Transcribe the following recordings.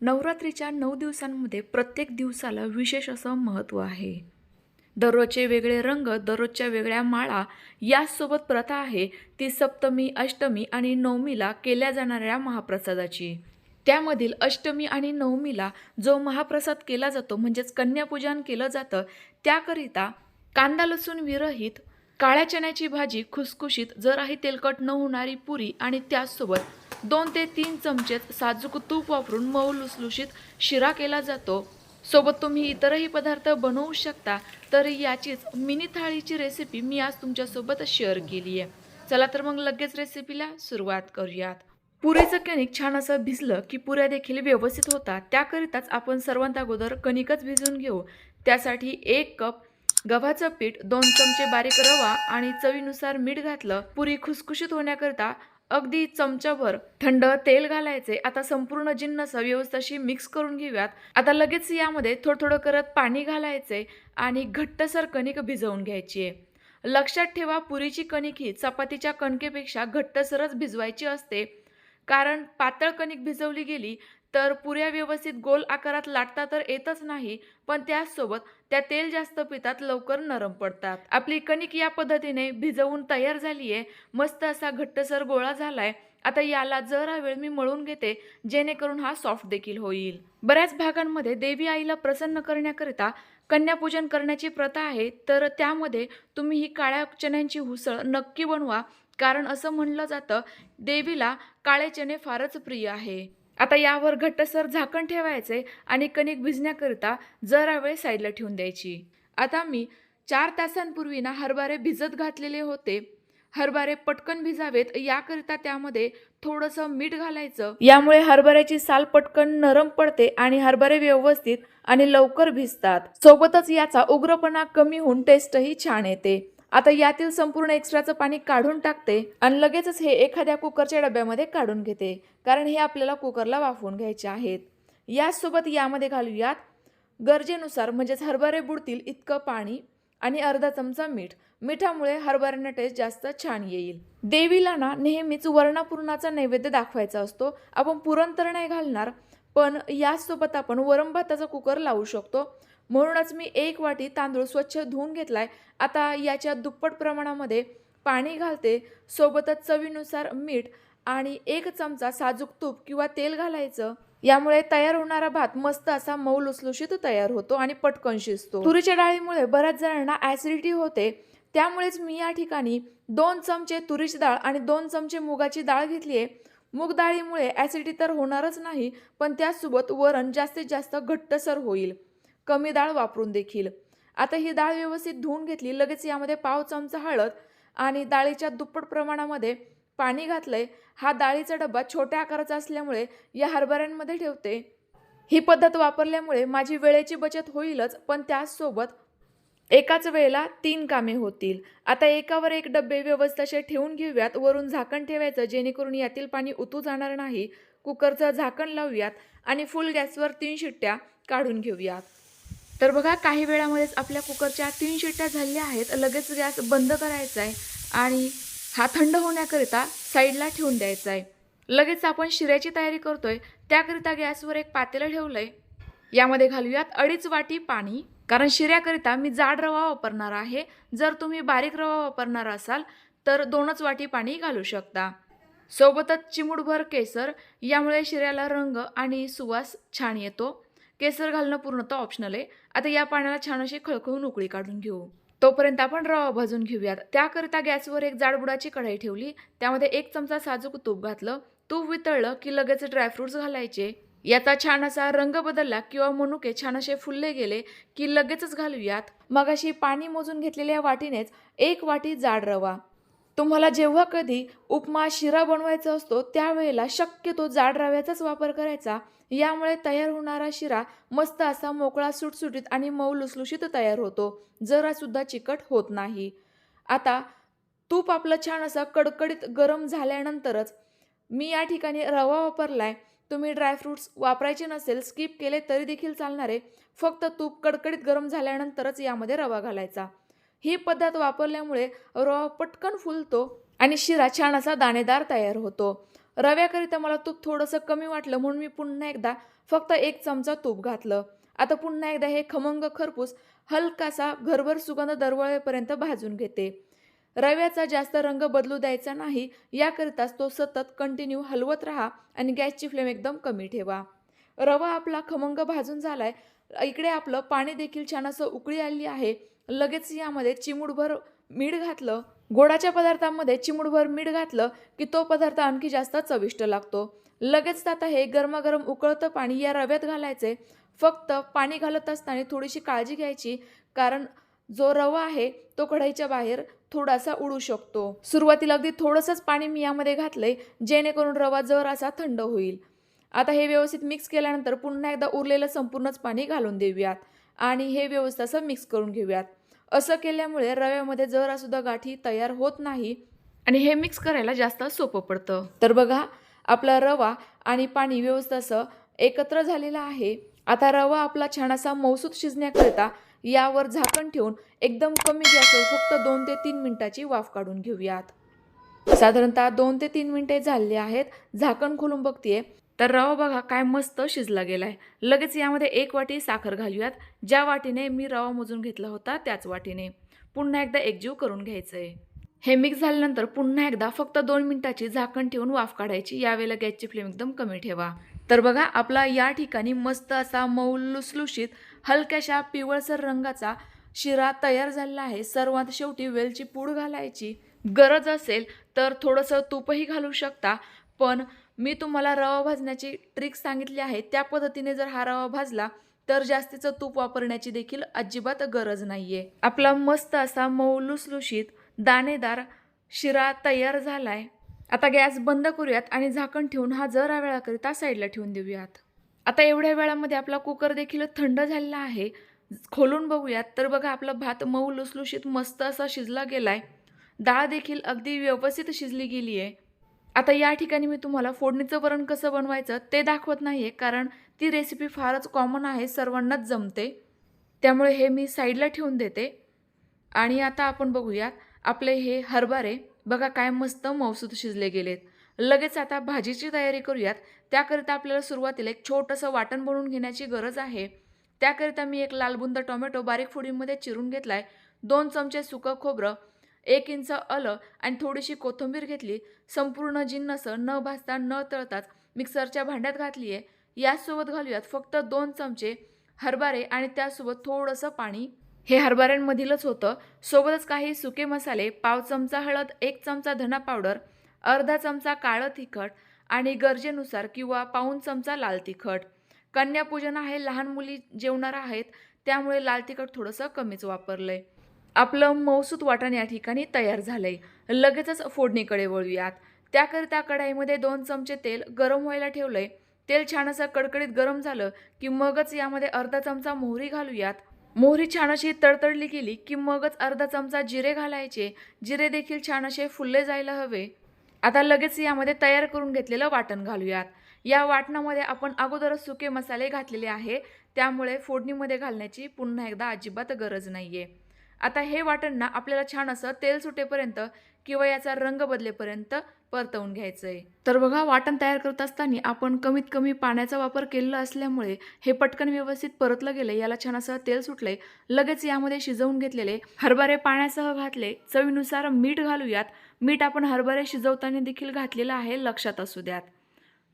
नवरात्रीच्या नऊ दिवसांमध्ये प्रत्येक दिवसाला विशेष असं महत्त्व आहे. दररोजचे वेगळे रंग दररोजच्या वेगळ्या माळा याचसोबत प्रथा आहे ती सप्तमी अष्टमी आणि नवमीला केल्या जाणाऱ्या महाप्रसादाची. त्यामधील अष्टमी आणि नवमीला जो महाप्रसाद केला जातो म्हणजेच कन्यापूजन केलं जातं त्याकरिता कांदा लसूण विरहित काळ्या चण्याची भाजी खुसखुशीत जराही तेलकट न होणारी पुरी आणि त्याचसोबत दोन ते तीन चमचेत साजूक तूप वापरून मऊ लुसलुशीत शिरा केला जातो. सोबत तुम्ही इतरही पदार्थ बनवू शकता तर याचीच मिनी थाळीची रेसिपी मी आज तुमच्यासोबत शेअर केली आहे. चला तर मग लगेच रेसिपीला सुरुवात करूयात. पुरेचं कणिक छान असं भिजलं की पुऱ्या देखील व्यवस्थित होतात. त्याकरिताच आपण सर्वांत अगोदर कणिकच भिजून घेऊ. त्यासाठी एक कप गव्हाचं पीठ दोन चमचे बारीक रवा आणि चवीनुसार मीठ घातलं. पुरी खुसखुशीत होण्याकरिता अगदी चमचाभर थंड तेल घालायचे. आता संपूर्ण जिन्नस व्यवस्थित अशी मिक्स करून घेऊयात. आता लगेच यामध्ये थोडं थोडं करत पाणी घालायचे आणि घट्टसर कणिक भिजवून घ्यायची आहे. लक्षात ठेवा पुरीची कणिक ही चपातीच्या कणकेपेक्षा घट्टसरच भिजवायची असते. कारण पातळ कणिक भिजवली गेली तर पुऱ्या व्यवस्थित गोल आकारात लाटता तर येतच नाही पण त्याचसोबत त्या तेल जास्त पितात लवकर नरम पडतात. आपली कणिक या पद्धतीने भिजवून तयार झाली आहे मस्त असा घट्टसर गोळा झालाय. आता याला जरा वेळ मी मळून घेते जेणेकरून हा सॉफ्ट देखील होईल. बऱ्याच भागांमध्ये देवी आईला प्रसन्न करण्याकरिता कन्यापूजन करण्याची प्रथा आहे तर त्यामध्ये तुम्ही ही काळ्या चण्यांची हुसळ नक्की बनवा. कारण असं म्हणलं जातं देवीला काळे चणे फारच प्रिय आहे. आता यावर घट्टसर झाकण ठेवायचे आणि कणिक भिजण्याकरिता जरा वेळ साईडला ठेवून द्यायची. आता मी चार तासांपूर्वी ना हरभरे भिजत घातलेले होते. हरभरे पटकन भिजावेत याकरिता त्यामध्ये थोडंसं मीठ घालायचं. यामुळे हरभऱ्याची साल पटकन नरम पडते आणि हरभरे व्यवस्थित आणि लवकर भिजतात. सोबतच याचा उग्रपणा कमी होऊन टेस्टही छान येते. आता यातील संपूर्ण एक्स्ट्राचं पाणी काढून टाकते आणि लगेचच हे एखाद्या कुकरच्या डब्यामध्ये काढून घेते कारण हे आपल्याला कुकरला वाफवून घ्यायचे आहेत. याचसोबत यामध्ये घालूयात गरजेनुसार म्हणजेच हरभरे बुडतील इतकं पाणी आणि अर्धा चमचा मीठ. मिठामुळे हरभऱ्यांना टेस्ट जास्त छान येईल. देवीला ना नेहमीच वर्णापूर्णाचा नैवेद्य दाखवायचा असतो. आपण पुरण तर नाही घालणार पण याचसोबत आपण वरम भाताचा कुकर लावू शकतो. म्हणूनच मी एक वाटी तांदूळ स्वच्छ धुवून घेतलाय. आता याच्या दुप्पट प्रमाणामध्ये पाणी घालते. सोबतच चवीनुसार मीठ आणि एक चमचा साजूक तूप किंवा तेल घालायचं. यामुळे तयार होणारा भात मस्त असा मऊ लुसलुशीत तयार होतो आणि पटकन शिजतो. तुरीच्या डाळीमुळे बऱ्याच जणांना ॲसिडिटी होते. त्यामुळेच मी या ठिकाणी दोन चमचे तुरीची डाळ आणि दोन चमचे मुगाची डाळ घेतली आहे मूग डाळीमुळे ॲसिडिटी तर होणारच नाही पण त्यासोबत वरण जास्तीत जास्त घट्टसर होईल. कमी डाळ वापरून देखील. आता ही डाळ व्यवस्थित धुवून घेतली लगेच यामध्ये पाव चमचा हळद आणि डाळीच्या दुप्पट प्रमाणामध्ये पाणी घातलंय. हा डाळीचा डब्बा छोट्या आकाराचा असल्यामुळे या हरभऱ्यांमध्ये ठेवते. ही पद्धत वापरल्यामुळे माझी वेळेची बचत होईलच पण त्याचसोबत एकाच वेळेला तीन कामे होतील. आता एकावर एक डबे व्यवस्थित असे ठेवून घेऊयात. वरून झाकण ठेवायचं जेणेकरून यातील पाणी उतू जाणार नाही. कुकरचं झाकण लावूयात आणि फुल गॅसवर तीन शिट्ट्या काढून घेऊयात. तर बघा काही वेळामध्येच आपल्या कुकरच्या तीन शिट्ट्या झालेल्या आहेत. लगेच गॅस बंद करायचा आहे आणि हा थंड होण्याकरिता साईडला ठेवून द्यायचा आहे लगेच आपण शिऱ्याची तयारी करतोय. त्याकरिता गॅसवर एक पातेलं ठेवलंय. यामध्ये घालूयात अडीच वाटी पाणी. कारण शिऱ्याकरिता मी जाड रवा वापरणार आहे. जर तुम्ही बारीक रवा वापरणार असाल तर दोनच वाटी पाणी घालू शकता. सोबतच चिमूटभर केसर यामुळे शिऱ्याला रंग आणि सुवास छान येतो. केसर घालणं पूर्णतः ऑप्शनल आहे. आता या पाण्याला छान अशी खळखळून उकळी काढून घेऊ. तोपर्यंत आपण रवा भाजून घेऊयात. त्याकरिता गॅसवर एक जाडबुडाची कढाई ठेवली. त्यामध्ये एक चमचा साजूक तूप घातलं. तूप वितळलं की लगेच ड्रायफ्रुट्स घालायचे. याचा छान असा रंग बदलला किंवा मनुके छान असे फुलले गेले की लगेचच घालूयात. मग अशी पाणी मोजून घेतलेल्या वाटीनेच एक वाटी जाड रवा. तुम्हाला जेव्हा कधी उपमा शिरा बनवायचा असतो त्यावेळेला शक्यतो जाड रव्याचाच वापर करायचा. यामुळे तयार होणारा शिरा मस्त असा मोकळा सुटसुटीत आणि मऊ लुसलुशीत तयार होतो. जरासुद्धा चिकट होत नाही. आता तूप आपलं छान असं कडकडीत गरम झाल्यानंतरच मी या ठिकाणी रवा वापरलाय. तुम्ही ड्रायफ्रूट्स वापरायचे नसेल स्किप केले तरी देखील चालणारे फक्त तूप कडकडीत गरम झाल्यानंतरच यामध्ये रवा घालायचा. ही पद्धत वापरल्यामुळे रवा पटकन फुलतो आणि शिरा छान असा दाणेदार तयार होतो. रव्याकरिता मला तूप थोडंसं कमी वाटलं म्हणून मी पुन्हा एकदा फक्त एक चमचा तूप घातलं. आता पुन्हा एकदा हे खमंग खरपूस हलकासा घरभर सुगंध दरवळेपर्यंत भाजून घेते. रव्याचा जास्त रंग बदलू द्यायचा नाही याकरिताच तो सतत कंटिन्यू हलवत राहा आणि गॅसची फ्लेम एकदम कमी ठेवा. रवा आपला खमंग भाजून झालाय. इकडे आपलं पाणी देखील छान असं उकळी आली आहे. लगेच यामध्ये चिमूडभर मीठ घातलं. गोडाच्या पदार्थांमध्ये चिमूडभर मीठ घातलं की तो पदार्थ आणखी जास्त चविष्ट लागतो. लगेच आता हे गरमागरम उकळतं पाणी या रव्यात घालायचे. फक्त पाणी घालत असताना थोडीशी काळजी घ्यायची कारण जो रवा आहे तो कढईच्या बाहेर थोडासा उडू शकतो. सुरुवातीला अगदी थोडंसंच पाणी मी यामध्ये घातलंय जेणेकरून रवा जर असा थंड होईल. आता हे व्यवस्थित मिक्स केल्यानंतर पुन्हा एकदा उरलेलं संपूर्णच पाणी घालून देऊयात आणि हे व्यवस्थित असं मिक्स करून घेऊयात. असं केल्यामुळे रव्यामध्ये जरासुद्धा गाठी तयार होत नाही आणि हे मिक्स करायला जास्त सोपं पडतं. तर बघा आपला रवा आणि पाणी व्यवस्थित असं एकत्र झालेलं आहे. आता रवा आपला छान असा मौसूद शिजण्याकरिता यावर झाकण ठेवून एकदम कमी गॅसवर फक्त दोन ते तीन मिनिटाची वाफ काढून घेऊयात. साधारणतः दोन ते तीन मिनिटे झालेली आहेत. झाकण खोलून बघतीये. तर रवा बघा काय मस्त शिजला गेलाय. लगेच यामध्ये एक वाटी साखर घालूयात. ज्या वाटीने मी रवा मोजून घेतला होता त्याच वाटीने. पुन्हा एकदा एकजीव करून घ्यायचंय. हे मिक्स झाल्यानंतर पुन्हा एकदा फक्त दोन मिनिटाची झाकण ठेवून वाफ काढायची. यावेळेला गॅसची फ्लेम एकदम कमी ठेवा. तर बघा आपला या ठिकाणी मस्त असा मऊ लुसलुशीत हलक्याशा पिवळसर रंगाचा शिरा तयार झालेला आहे. सर्वात शेवटी वेलची पूड घालायची गरज असेल तर थोडंसं तूपही घालू शकता. पण मी तुम्हाला रवा भाजण्याची ट्रिक सांगितली आहे. त्या पद्धतीने जर हा रवा भाजला तर जास्तीचं तूप वापरण्याची देखील अजिबात गरज नाही आहे आपला मस्त असा मऊ लुसलुशीत दाणेदार शिरा तयार झाला आहे आता गॅस बंद करूयात आणि झाकण ठेवून हा जरा वेळाकरिता साईडला ठेवून देऊयात. आता एवढ्या वेळामध्ये आपला कुकर देखील थंड झालेला आहे. खोलून बघूयात. तर बघा आपला भात मऊ लुसलुशीत मस्त असा शिजला गेलाय. डाळ देखील अगदी व्यवस्थित शिजली गेली आहे आता या ठिकाणी मी तुम्हाला फोडणीचं वरण कसं बनवायचं ते दाखवत नाही आहे कारण ती रेसिपी फारच कॉमन आहे सर्वांनाच जमते. त्यामुळे हे मी साईडला ठेवून देते. आणि आता आपण बघूयात आपले हे हरभरे. बघा काय मस्त मौसूद शिजले गेलेत. लगेच आता भाजीची तयारी करूयात. त्याकरिता आपल्याला सुरुवातीला एक छोटंसं वाटण बनवून घेण्याची गरज आहे. त्याकरिता मी एक लालबुंद टोमॅटो बारीक फोडीमध्ये चिरून घेतला आहे दोन चमचे सुकं खोबरं एक इंच आलं आणि थोडीशी कोथिंबीर घेतली. संपूर्ण जिन्नसं न भाजता न तळताच मिक्सरच्या भांड्यात घातली आहे यासोबत घालूयात फक्त दोन चमचे हरभरे आणि त्यासोबत थोडंसं पाणी. हे हरभऱ्यांमधीलच होतं. सोबतच काही सुके मसाले पाव चमचा हळद एक चमचा धना पावडर अर्धा चमचा काळं तिखट आणि गरजेनुसार किंवा पाऊन चमचा लाल तिखट. कन्यापूजन आहे लहान मुली जेवणार आहेत त्यामुळे लाल तिखट थोडंसं कमीच वापरलं आहे आपलं मौसूत वाटण या ठिकाणी तयार झालं आहे लगेचच फोडणीकडे वळूयात. त्याकरिता कढाईमध्ये दोन चमचे तेल गरम व्हायला ठेवलं आहे तेल छान असं कडकडीत गरम झालं की मगच यामध्ये अर्धा चमचा मोहरी घालूयात. मोहरी छान अशी तडतडली गेली की मगच अर्धा चमचा जिरे घालायचे. जिरे देखील छान असे फुलले जायला हवे. आता लगेच यामध्ये तयार करून घेतलेलं वाटण घालूयात. या वाटणामध्ये आपण अगोदरच सुके मसाले घातलेले आहे. त्यामुळे फोडणीमध्ये घालण्याची पुन्हा एकदा अजिबात गरज नाही आहे आता हे वाटण ना आपल्याला छान असं तेल सुटेपर्यंत किंवा याचा रंग बदलेपर्यंत परतवून घ्यायचं आहे तर बघा वाटण तयार करत असताना आपण कमीत कमी पाण्याचा वापर केलेला असल्यामुळे हे पटकन व्यवस्थित परतलं गेलं याला छान असं तेल सुटलंय. लगेच यामध्ये शिजवून घेतलेले हरभरे पाण्यासह घातले. चवीनुसार मीठ घालूयात. मीठ आपण हरभरे शिजवताना देखील घातलेलं आहे लक्षात असू द्यात.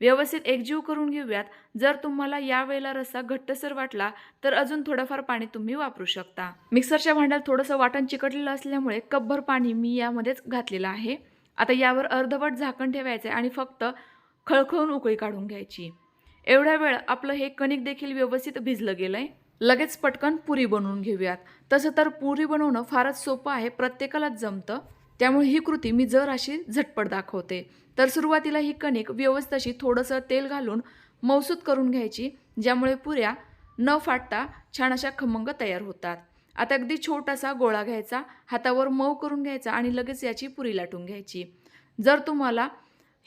व्यवस्थित एकजीव करून घेऊयात. जर तुम्हाला यावेळेला रस्सा घट्टसर वाटला तर अजून थोडंफार पाणी तुम्ही वापरू शकता. मिक्सरच्या भांड्यात थोडंसं वाटण चिकटलेलं असल्यामुळे कपभर पाणी मी यामध्येच घातलेलं आहे. आता यावर अर्धवट झाकण ठेवायचं आहे आणि फक्त खळखळून उकळी काढून घ्यायची. एवढ्या वेळ आपलं हे कणिक देखील व्यवस्थित भिजलं गेलं आहे लगेच पटकन पुरी बनवून घेऊयात. तसं तर पुरी बनवणं फारच सोपं आहे प्रत्येकालाच जमतं. त्यामुळे ही कृती मी जर अशी झटपट दाखवते. तर सुरुवातीला ही कणिक व्यवस्थित अशी थोडंसं तेल घालून मौसूद करून घ्यायची ज्यामुळे पुऱ्या न फाटता छान अशा खमंग तयार होतात. आता अगदी छोटासा गोळा घ्यायचा हातावर मऊ करून घ्यायचा आणि लगेच याची पुरी लाटून घ्यायची. जर तुम्हाला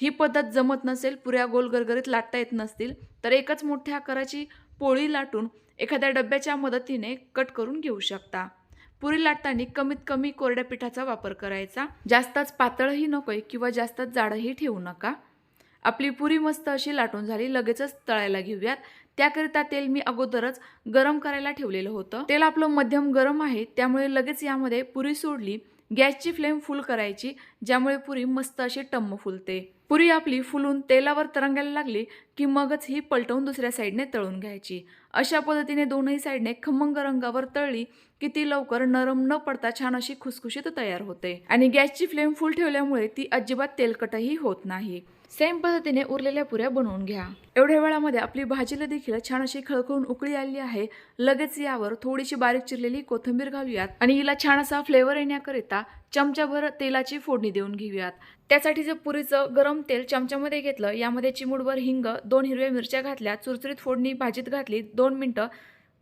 ही पद्धत जमत नसेल पुऱ्या गोल गरगरीत लाटता येत नसतील तर एकच मोठ्या आकाराची पोळी लाटून एखाद्या डब्याच्या मदतीने कट करून घेऊ शकता. पुरी लाटताना कमीत कमी कोरड्या पिठाचा वापर करायचा. जास्तच पातळही नकोय किंवा जास्तच जाडही ठेवू नका. आपली पुरी मस्त अशी लाटून झाली लगेचच तळायला घेऊयात. त्याकरिता तेल मी अगोदरच गरम करायला ठेवलेलं होतं. तेल आपलं मध्यम गरम आहे त्यामुळे लगेच यामध्ये पुरी सोडली. गॅसची फ्लेम फुल करायची ज्यामुळे पुरी मस्त अशी टम्म फुलते. पुरी आपली फुलून तेलावर तरंगायला लागली की मगच ही पलटवून दुसऱ्या साईडने तळून घ्यायची. अशा पद्धतीने दोनही साईडने खमंग रंगावर तळली की ती लवकर नरम न पडता छान अशी खुसखुशीत तयार होते. आणि गॅसची फ्लेम फुल ठेवल्यामुळे ती अजिबात तेलकटही होत नाही. सेम पद्धतीने उरलेल्या पुऱ्या बनवून घ्या. एवढ्या वेळामध्ये आपली भाजीला देखील छान अशी खळखळून उकळी आली आहे. लगेच यावर थोडीशी बारीक चिरलेली कोथिंबीर घालूयात आणि हिला छान असा फ्लेवर येण्याकरिता चमच्याभर तेलाची फोडणी देऊन घेऊयात. त्यासाठी जे पुरीचं गरम तेल चमच्यामध्ये घेतलं यामध्ये चिमूडभर हिंग दोन हिरव्या मिरच्या घातल्या चुरचुरीत फोडणी भाजीत घातली दोन मिनटं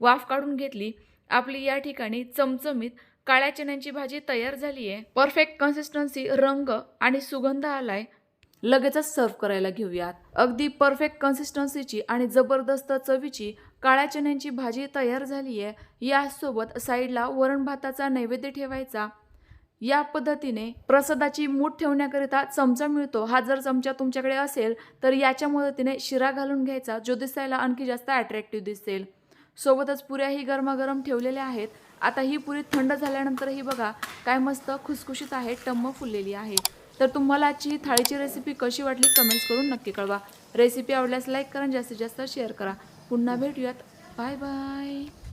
वाफ काढून घेतली. आपली या ठिकाणी चमचमीत काळ्या चण्याची भाजी तयार झाली आहे परफेक्ट कन्सिस्टन्सी रंग आणि सुगंध आलाय. लगेचच सर्व्ह करायला घेऊयात. अगदी परफेक्ट कन्सिस्टन्सीची आणि जबरदस्त चवीची काळ्या चण्यांची भाजी तयार झाली आहे यासोबत साईडला वरण भाताचा नैवेद्य ठेवायचा. या पद्धतीने प्रसादाची मूठ ठेवण्याकरिता चमचा मिळतो. हा जर चमचा तुमच्याकडे असेल तर याच्या मदतीने शिरा घालून घ्यायचा जो दिसायला आणखी जास्त अट्रॅक्टिव्ह दिसेल. सोबतच पुऱ्याही गरमागरम ठेवलेल्या आहेत. आता ही पुरी थंड झाल्यानंतरही बघा काय मस्त खुसखुशीत आहे टम्म फुललेली आहे. तर तुम्हाला आजची ही थाळीची रेसिपी कशी वाटली कमेंट्स करून नक्की कळवा. रेसिपी आवडल्यास लाईक करा जास्तीत जास्त शेअर करा. पुन्हा भेटूयात. Bye bye